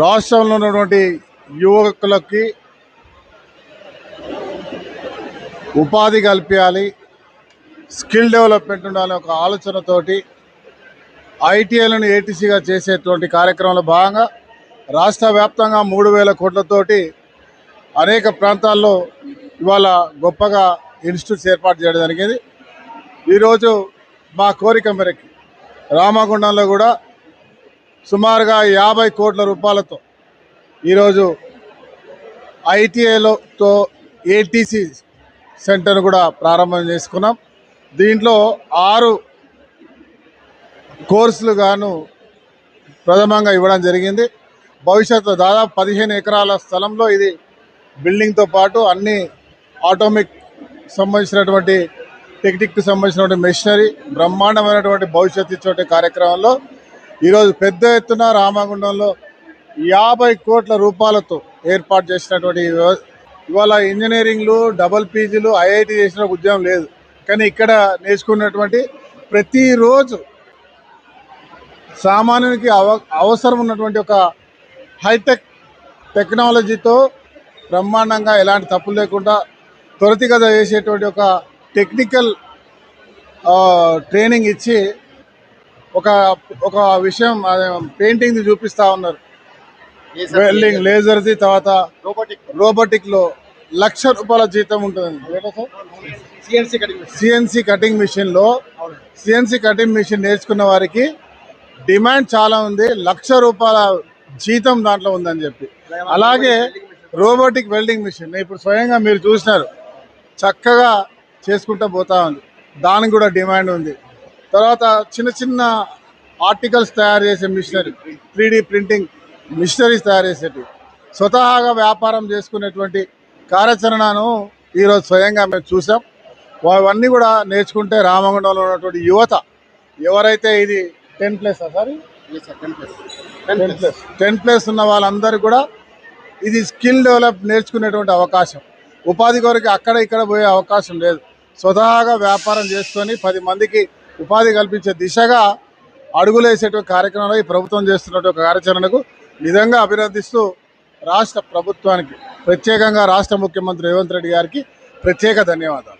రాష్ట్రంలో ఉన్నటువంటి యువకులకి ఉపాధి కల్పించాలి స్కిల్ డెవలప్మెంట్ ఉండాలి ఒక ఆలోచనతోటి ఐటీఐలను ఏటీసీగా చేసేటువంటి కార్యక్రమంలో భాగంగా రాష్ట్ర వ్యాప్తంగా మూడు వేల కోట్లతోటి అనేక ప్రాంతాల్లో ఇవాళ గొప్పగా ఇన్స్టిట్యూట్స్ ఏర్పాటు చేయడం జరిగింది. ఈరోజు మా కోరిక మేరకు రామగుండంలో కూడా సుమారుగా యాభై కోట్ల రూపాయలతో ఈరోజు ఐటీఐలోతో ఏటీసీ సెంటర్ కూడా ప్రారంభం చేసుకున్నాం. దీంట్లో ఆరు కోర్సులు గాను ప్రథమంగా ఇవ్వడం జరిగింది. భవిష్యత్తులో దాదాపు పదిహేను ఎకరాల స్థలంలో ఇది బిల్డింగ్తో పాటు అన్ని ఆటోమిక్ సంబంధించినటువంటి టెక్నిక్కి సంబంధించినటువంటి మెషినరీ బ్రహ్మాండమైనటువంటి భవిష్యత్తు ఇచ్చే కార్యక్రమంలో ఈరోజు పెద్ద ఎత్తున రామగుండంలో యాభై కోట్ల రూపాయలతో ఏర్పాటు చేసినటువంటి ఇవాళ ఇంజనీరింగ్లు డబల్ పీజీలు ఐఐటి చేసిన ఉద్యోగం లేదు. కానీ ఇక్కడ నేర్చుకున్నటువంటి ప్రతిరోజు సామాన్యునికి అవ అవసరం ఉన్నటువంటి ఒక హైటెక్ టెక్నాలజీతో బ్రహ్మాండంగా ఎలాంటి తప్పులు లేకుండా త్వరితగత చేసేటువంటి ఒక టెక్నికల్ ట్రైనింగ్ ఇచ్చి ఒక ఒక విషయం పెయింటింగ్ది చూపిస్తూ ఉన్నారు. వెల్డింగ్ లేజర్ది తర్వాత రోబోటిక్లో లక్ష రూపాయల జీతం ఉంటుంది. సిఎన్సీ కటింగ్ సిఎన్సి కటింగ్ మిషన్లో సిఎన్సి కటింగ్ మిషన్ నేర్చుకున్న వారికి డిమాండ్ చాలా ఉంది. లక్ష రూపాయల జీతం దాంట్లో ఉందని చెప్పి. అలాగే రోబోటిక్ వెల్డింగ్ మిషన్ ఇప్పుడు స్వయంగా మీరు చూసినారు. చక్కగా చేసుకుంటూ పోతా ఉంది. దానికి కూడా డిమాండ్ ఉంది. తర్వాత చిన్న చిన్న ఆర్టికల్స్ తయారు చేసే మిషనరీ త్రీ ప్రింటింగ్ మిషనరీస్ తయారు చేసేటి స్వతహాగా వ్యాపారం చేసుకునేటువంటి కార్యాచరణను ఈరోజు స్వయంగా మేము చూసాం. అవన్నీ కూడా నేర్చుకుంటే రామగుండంలో ఉన్నటువంటి యువత ఎవరైతే ఇది ten plus sir? Ten plus. Ten plus ఉన్న వాళ్ళందరూ కూడా ఇది స్కిల్ డెవలప్ నేర్చుకునేటువంటి అవకాశం. ఉపాధి కొరకు అక్కడ ఇక్కడ పోయే అవకాశం లేదు. స్వతహాగా వ్యాపారం చేసుకొని పది మందికి ఉపాధి కల్పించే దిశగా అడుగులేసేటువంటి కార్యక్రమంలో ఈ ప్రభుత్వం చేస్తున్నటువంటి కార్యాచరణకు నిజంగా అభినందిస్తూ రాష్ట్ర ప్రభుత్వానికి ప్రత్యేకంగా రాష్ట్ర ముఖ్యమంత్రి రేవంత్ రెడ్డి గారికి ప్రత్యేక ధన్యవాదాలు.